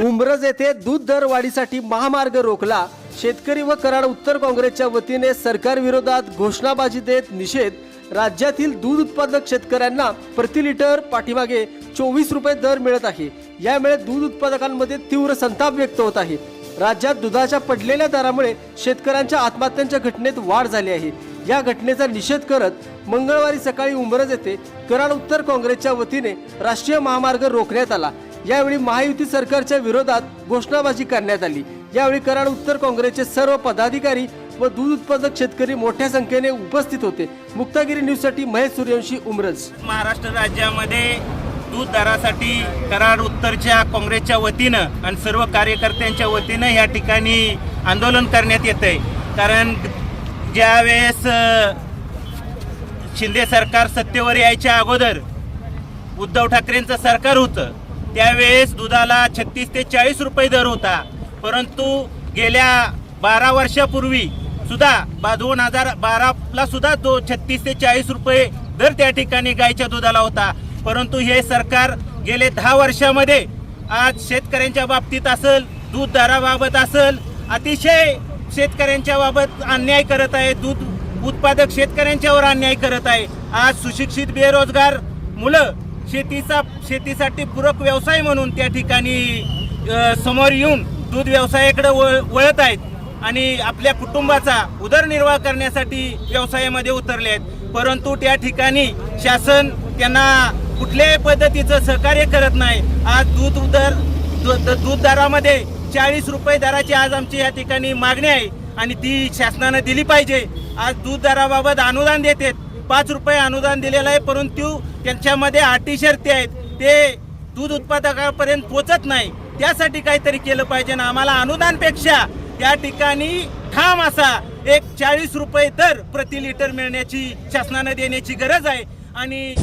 उमरज येथे दूध दर वाढीसाठी महामार्ग रोखला. शेतकरी व कराड उत्तर काँग्रेसच्या वतीने सरकार विरोधात घोषणाबाजी देत निषेध. राज्यातील दूध उत्पादक शेतकऱ्यांना प्रति लिटर पाठीमागे चोवीस रुपये दर मिळत आहे. यामुळे दूध उत्पादकांमध्ये तीव्र संताप व्यक्त होत आहे. राज्यात दुधाच्या पडलेल्या दरामुळे शेतकऱ्यांच्या आत्महत्यांच्या घटनेत वाढ झाली आहे. या घटनेचा निषेध करत मंगळवारी सकाळी उंबरज येथे कराड उत्तर काँग्रेसच्या वतीने राष्ट्रीय महामार्ग रोखण्यात आला. यावेळी महायुती सरकारच्या विरोधात घोषणाबाजी करण्यात आली यावेळी कराड उत्तर काँग्रेसचे सर्व पदाधिकारी व दूध उत्पादक शेतकरी मोठ्या संख्येने उपस्थित होते. मुक्तागिरी न्यूजसाठी महेश सूर्यवंशी उमरज. महाराष्ट्र राज्यामध्ये दूध दरासाठी कराड उत्तरच्या काँग्रेसच्या वतीनं आणि सर्व कार्यकर्त्यांच्या वतीनं या ठिकाणी आंदोलन करण्यात येत आहे कारण ज्यावेळेस शिंदे सरकार सत्तेवर यायच्या अगोदर उद्धव ठाकरेंचं सरकार होतं त्यावेळेस दुधाला छत्तीस ते चाळीस रुपये दर होता. परंतु गेल्या बारा वर्षापूर्वी सुद्धा बा दोन हजार बाराला सुद्धा तो छत्तीस ते चाळीस रुपये दर त्या ठिकाणी गायच्या दुधाला होता. परंतु हे सरकार गेले दहा वर्षामध्ये आज शेतकऱ्यांच्या बाबतीत असेल दूध दराबाबत असेल अतिशय शेतकऱ्यांच्या बाबत अन्याय करत आहे. दूध उत्पादक शेतकऱ्यांच्यावर अन्याय करत आहे. आज सुशिक्षित बेरोजगार मुलं शेतीचा शेतीसाठी पूरक व्यवसाय म्हणून त्या ठिकाणी समोर येऊन दूध व्यवसायाकडे वळ वळत आहेत आणि आपल्या कुटुंबाचा उदरनिर्वाह करण्यासाठी व्यवसायामध्ये उतरले आहेत. परंतु त्या ठिकाणी शासन त्यांना कुठल्याही पद्धतीचं सहकार्य करत नाही. आज दूध दर दूध दरामध्ये चाळीस रुपये दराची आज आमची या ठिकाणी मागणी आहे आणि ती शासनानं दिली पाहिजे. आज दूध दराबाबत अनुदान देतात पाच रुपये अनुदान दिलेलं आहे परंतु त्यांच्यामध्ये अटी शर्ती आहेत. ते दूध उत्पादकापर्यंत पोचत नाही. त्यासाठी काहीतरी केलं पाहिजे ना. आम्हाला अनुदानपेक्षा त्या ठिकाणी ठाम असा एक चाळीस रुपये दर प्रति लिटर मिळण्याची शासनानं देण्याची गरज आहे. आणि